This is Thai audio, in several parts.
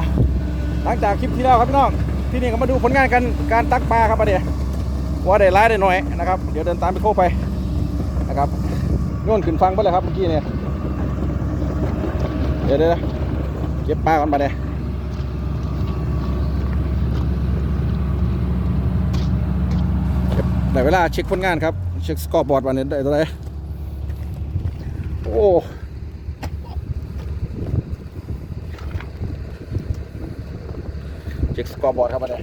เอาหลังจากคลิปที่แล้วครับพี่น้องที่นี่ก็มาดูผลงานกันการตักปลาครับประเดี๋ยวว่าได้ร้ายได้หน้อยนะครับ เดี๋ยวเดินตามไปโคกไปนะครับโยนขึ้นฟังไปเลยครับเมื่อกี้เนี่ยเดี๋ยวเดี๋ยวเก็บปลาก่อนมาเดี๋ยวได้เวลาเช็คผลงานครับ เช็คสกอร์บอร์ดวันนี้ได้ตัวไหนโอ้ เช็คสกอร์บอร์ดครับมาเลย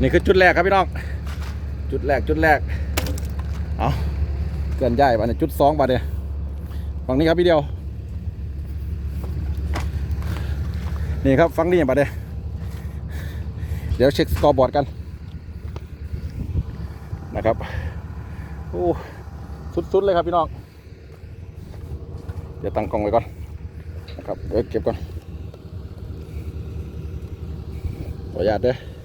นี่คือจุดแรกครับพี่น้อง จุดแรกจุดแรก เอาเกินใหญ่ปะเนี่ยจุดสองปะเนี่ยฝั่งนี้ครับพี่เดียว นี่ครับฟังนี่ปะเดี๋ยเดี๋ยวเช็คสกอร์บอร์ดกัน นะครับโอ้สุดๆเลยครับพี่น้องเดี๋ยวตั้งกล้องไว้ก่อนนะครับเดี๋ยวเก็บก่อนขออนุญาตเด้อ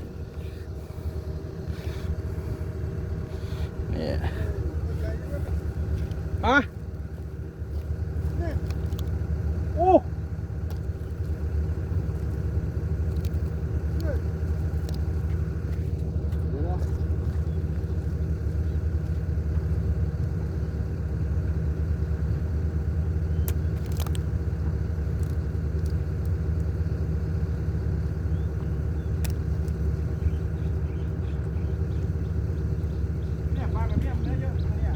นี่อะโอ้ เดี๋ยวนะ เนี่ยปลาแบบเนี้ยมันได้เยอะนะเนี่ย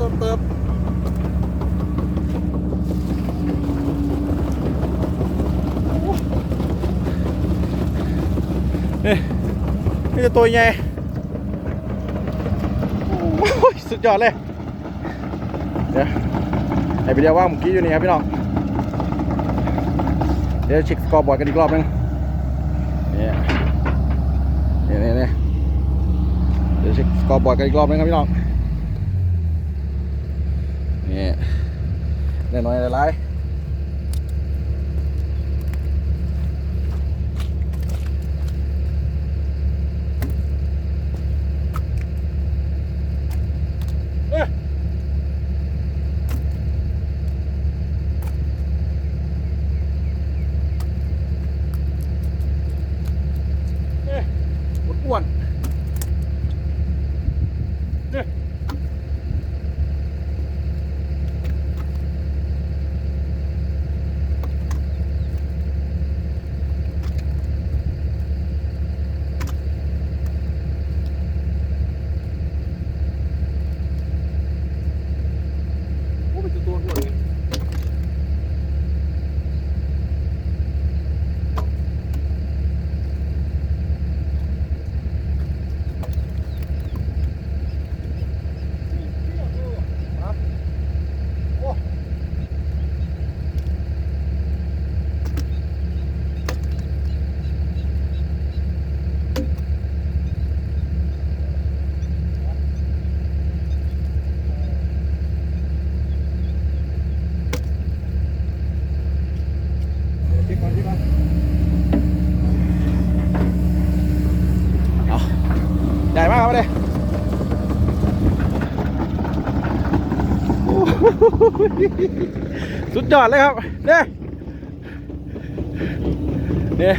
นี่ครับพี่จะต้นเติบนี่นี่จะตัวใหญ่สุดยอดเลย เดี๋ยวให้ไปเดียวว่าเมื่อกี้อยู่นี่ครับพี่น้อง เดี๋ยวเช็คสกอร์บอร์ดกันอีกรอบนึงเนี่นี่นี่นี่เดี๋ยวเช็คสกอร์บอร์ดกันอีกรอบนึงครับพี่น้อง นี่แน่นอนหลายๆเอ้ย มาเลยโอ้โห สุดยอดเลยครับเนี่ยเนี่ย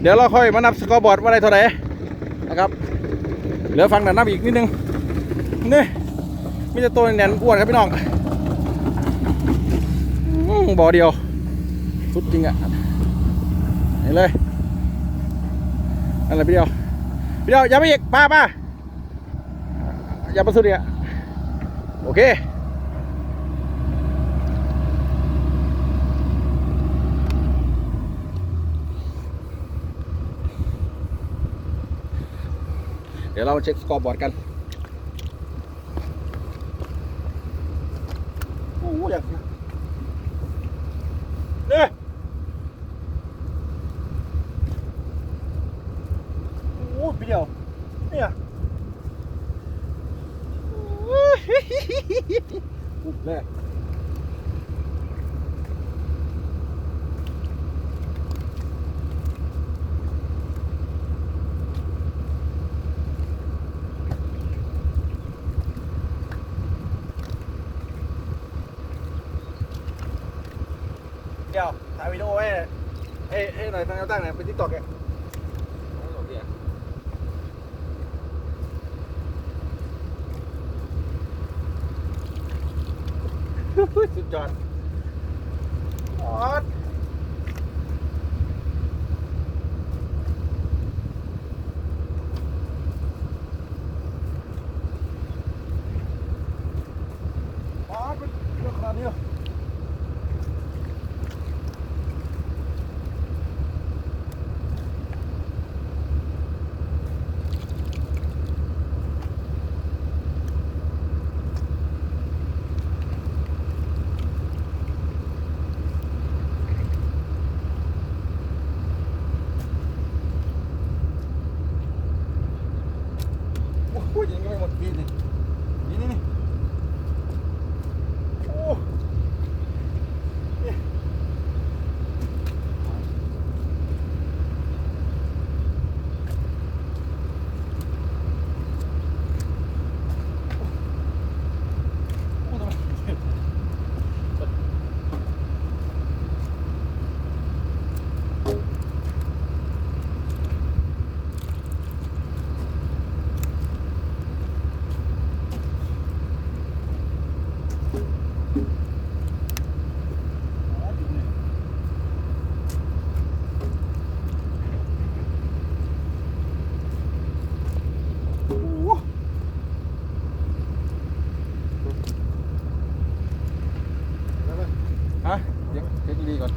เดี๋ยวเราค่อยมานับสกอร์บอร์ดว่าได้เท่าไหร่นะครับเหลือฟังหนานับอีกนิดนึงนี่มีแต่ตัวแน่นอ้วนครับพี่น้องอื้อบ่อเดียว สุดจริงอะเห็นเลยนั่นแหละพี่เดียวพี่เดียวอย่าไปอีกป้าป้าอย่ามาสุดอีกอะโอเค เดี๋ยวเราเช็คสกอร์บอร์ดกัน โอ้โหอย่างเนี่ยโอ้โหพี่เดียว เนี่ยปุ๊บเลย เดี๋ยวถ่ายวิดีโอไว้เอ้ยเอ้ยหน่อยทางแนวตั้งหน่อยเป็นทิกตอกแกสุดยอดออดออดเป็นเรื่องขนาดนี้เหรอโอ้โหยังไม่หมดปีนี่นี่นี่นี่โอ้นี่โอ้ทำไม โอ้โหฮะเดี๋ยวเช็คดีๆก่อน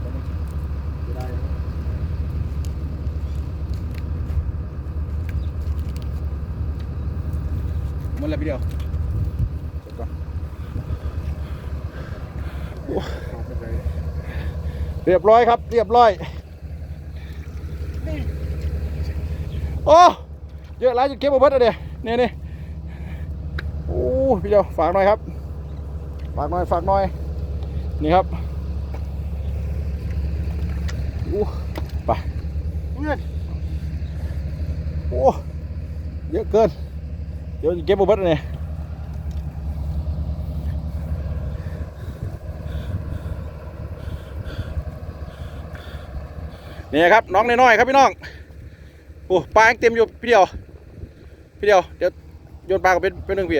จะได้ยัง หมดแล้วพี่เดียวเช็คก่อนโอ้เรียบร้อยครับ เรียบร้อย โอ้เยอะหลายจุดเก็บเอาเบิดอะเดี๋ยวนี่นี่โอ้พี่เดียวฝากหน่อยครับ ฝากหน่อยฝากหน่อย นี่ครับโอ้ไปเงินโอ้เยอะเกิน เดี๋ยวเก็บเอาเบิดอะเนี่ยนี่ครับน้องน้อยๆครับพี่น้องโอ้ปลาเต็มอยู่พี่เดียวพี่เดียวเดี๋ยวโยนปลากับเป็นเป็นหนึ่งพี่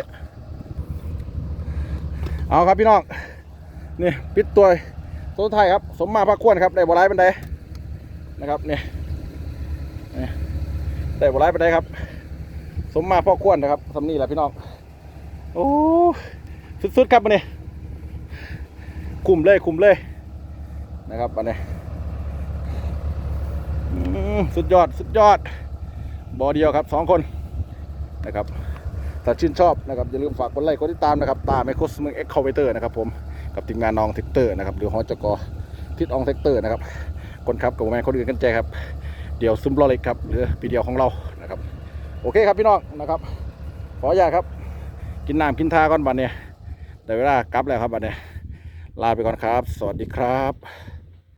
เอาครับพี่น้องนี่ปิดตัวตัวสุดท้ายครับ สมมาพักควรครับได้บอลไลบันไดนะครับนี่นี่ได้บอลไลบันไดครับ สมมาพ่อควรนะครับสำนี่แหละพี่น้องโอ้สุดๆครับมันนี่คุมเลยคุมเลยนะครับอันนี้อืมสุดยอดสุดยอดบอเดียวครับสองคนนะครับถ้าชื่นชอบนะครับอย่าลืมฝากกดไลค์กดติดตามนะครับตามไมโครสมึงเอ็กคาเวเตอร์นะครับผมกับทีมงานน้องเทคเตอร์นะครับหรือฮอจกอทิศอองเทคเตอร์นะครับคนครับกับแม่คนอื่นกันใจครับเดี๋ยวซุมล้อเล็กครับหรือปีเดียวของเรา โอเคครับพี่น้องนะครับ ขออย่าครับ กินน้ำกินทาก่อนบัดเนี่ยแต่เวลากลับแล้วครับบัดเนี่ยลาไปก่อนครับ สวัสดีครับ